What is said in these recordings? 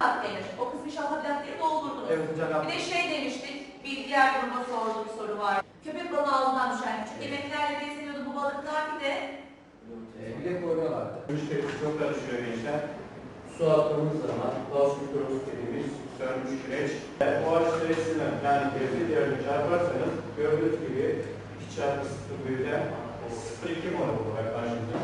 denir. O kısmı inşallah plakları doldurdunuz. Evet hocam. Bir de şey demiştik, bir diğer gruba sorduğu bir soru var. Köpek balığı ağzından düşen küçük yemeklerle besleniyordu bu balıklar bir de Ee, bir de koruyorlardı. Müşterisi çok karışıyor gençler. Su attığımız zaman gaz mikrosu dediğimiz sönmüş kireç. O ağaç süresine yani devri değerini çarparsanız gördüğünüz gibi 2 çarpı 0 birden 0,2 mol olarak karşımıza.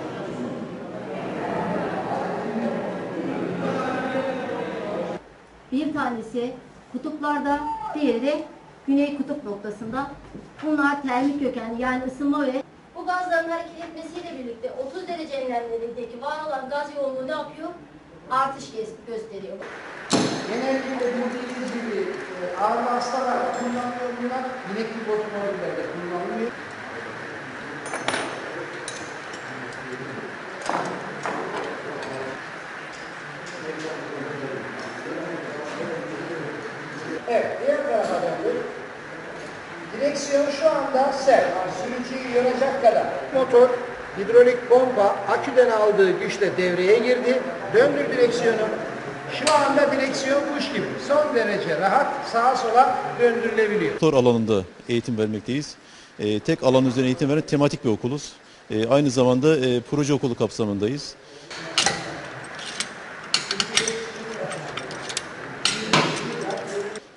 Bir tanesi kutuplarda, diğeri de güney kutup noktasında. Bunlar termik kökenli yani ısınma ve bu gazların hareket etmesiyle birlikte 30 derece enlemlerindeki var olan gaz yoğunluğu ne yapıyor? Artış gö- gösteriyor. Genellikle bildiğiniz gibi e, ağırlı hastalarda kullanılıyor bunlar. Binekli otomobillerde kullanılıyor. Evet, diğer tarafa döndük. Direksiyon şu anda sert, yani sürücüyü yoracak kadar. Motor, hidrolik pompa aküden aldığı güçle devreye girdi. Döndür direksiyonu. Şu anda direksiyon kuş gibi. Son derece rahat sağa sola döndürülebiliyor. Doktor alanında eğitim vermekteyiz. Ee, tek alan üzerine eğitim veren tematik bir okuluz. Ee, aynı zamanda e, proje okulu kapsamındayız.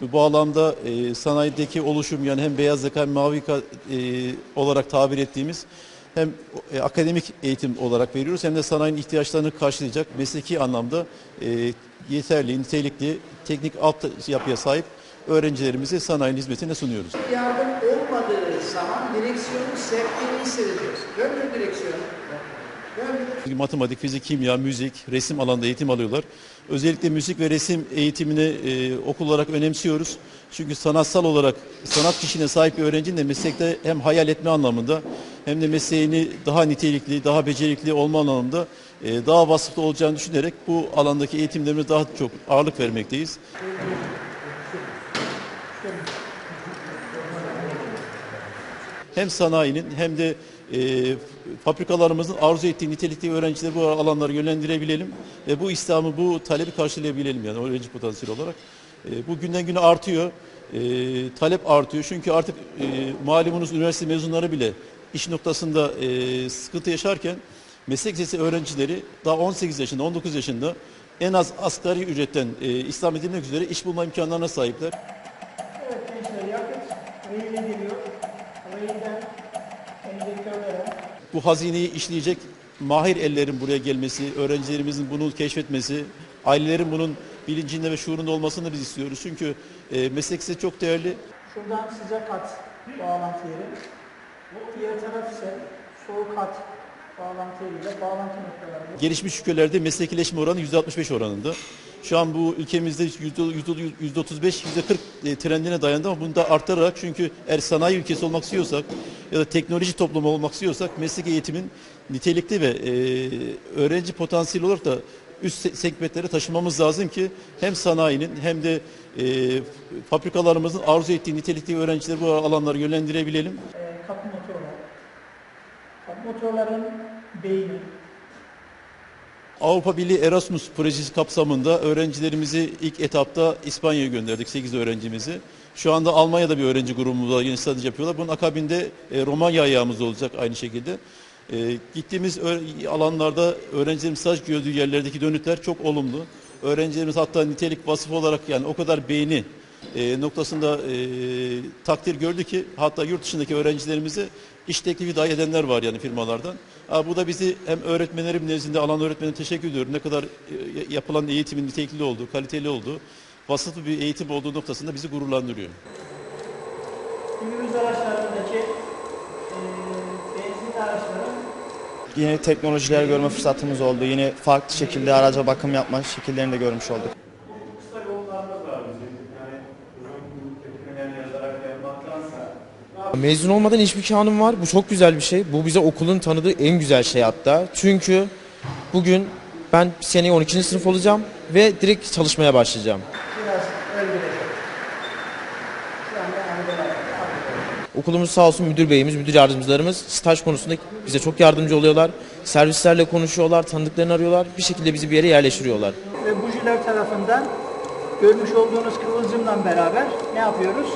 Bu bağlamda e, sanayideki oluşum yani hem beyaz yaka hem mavi yaka e, olarak tabir ettiğimiz hem e, akademik eğitim olarak veriyoruz hem de sanayinin ihtiyaçlarını karşılayacak mesleki anlamda e, yeterli, nitelikli, teknik alt yapıya sahip öğrencilerimizi sanayinin hizmetine sunuyoruz. Yardım olmadığı zaman direksiyonun sertliğini hissedeceğiz. Döndür direksiyonu. Matematik, fizik, kimya, müzik, resim alanında eğitim alıyorlar. Özellikle müzik ve resim eğitimini e, okul olarak önemsiyoruz. Çünkü sanatsal olarak sanat kişiliğine sahip bir öğrencinin de meslekte hem hayal etme anlamında hem de mesleğini daha nitelikli, daha becerikli olma anlamında e, daha vasıflı olacağını düşünerek bu alandaki eğitimlerine daha çok ağırlık vermekteyiz. hem sanayinin hem de e, fabrikalarımızın arzu ettiği nitelikli öğrencileri bu alanlara yönlendirebilelim ve bu İslam'ı, bu talebi karşılayabilelim yani öğrenci potansiyeli olarak. E, bu günden güne artıyor, e, talep artıyor çünkü artık e, malumunuz üniversite mezunları bile iş noktasında e, sıkıntı yaşarken meslek lisesi öğrencileri daha 18 yaşında, 19 yaşında en az asgari ücretten e, İslam edilmek üzere iş bulma imkanlarına sahipler. Evet gençler yakıt. Rehinden enjektörlere. Bu hazineyi işleyecek mahir ellerin buraya gelmesi, öğrencilerimizin bunu keşfetmesi, ailelerin bunun bilincinde ve şuurunda olmasını biz istiyoruz. Çünkü e, meslek size çok değerli. Şuradan sıcak hat bağlantı yeri. Diğer taraf ise soğuk hat bağlantı yeriyle bağlantı noktaları. Gelişmiş ülkelerde meslekleşme oranı %65 oranında. Şu an bu ülkemizde %35, %40 trendine dayandı ama bunu da arttırarak çünkü eğer sanayi ülkesi olmak istiyorsak ya da teknoloji toplumu olmak istiyorsak meslek eğitimin nitelikli ve e, öğrenci potansiyeli olarak da üst se- segmentlere taşımamız lazım ki hem sanayinin hem de e, fabrikalarımızın arzu ettiği nitelikli öğrencileri bu alanlara yönlendirebilelim. Ee, kapı motorlar. Kapı motorların beyni. Avrupa Birliği Erasmus projesi kapsamında öğrencilerimizi ilk etapta İspanya'ya gönderdik 8 öğrencimizi. Şu anda Almanya'da bir öğrenci grubumuzla yeni staj yapıyorlar. Bunun akabinde e, Romanya ayağımız olacak aynı şekilde. E, gittiğimiz alanlarda öğrencilerin staj gördüğü yerlerdeki dönütler çok olumlu. Öğrencilerimiz hatta nitelik vasıfı olarak yani o kadar beğeni e, noktasında e, takdir gördü ki hatta yurt dışındaki öğrencilerimize iş teklifi dahi edenler var yani firmalardan. Ha, bu da bizi hem öğretmenlerim nezdinde alan öğretmenine teşekkür ediyorum. Ne kadar e, yapılan eğitimin nitelikli olduğu, kaliteli olduğu, vasıflı bir eğitim olduğu noktasında bizi gururlandırıyor. Günümüz araçlarındaki e, benzinli araçların Yeni teknolojiler görme fırsatımız oldu. Yeni farklı şekilde araca bakım yapma şekillerini de görmüş olduk. Mezun olmadan iş imkanım var. Bu çok güzel bir şey. Bu bize okulun tanıdığı en güzel şey hatta. Çünkü bugün ben seneye 12. sınıf olacağım ve direkt çalışmaya başlayacağım. Okulumuz sağ olsun müdür beyimiz, müdür yardımcılarımız staj konusunda bize çok yardımcı oluyorlar. Servislerle konuşuyorlar, tanıdıklarını arıyorlar. Bir şekilde bizi bir yere yerleştiriyorlar. ve bujiler tarafından görmüş olduğunuz kıvılcımla beraber ne yapıyoruz?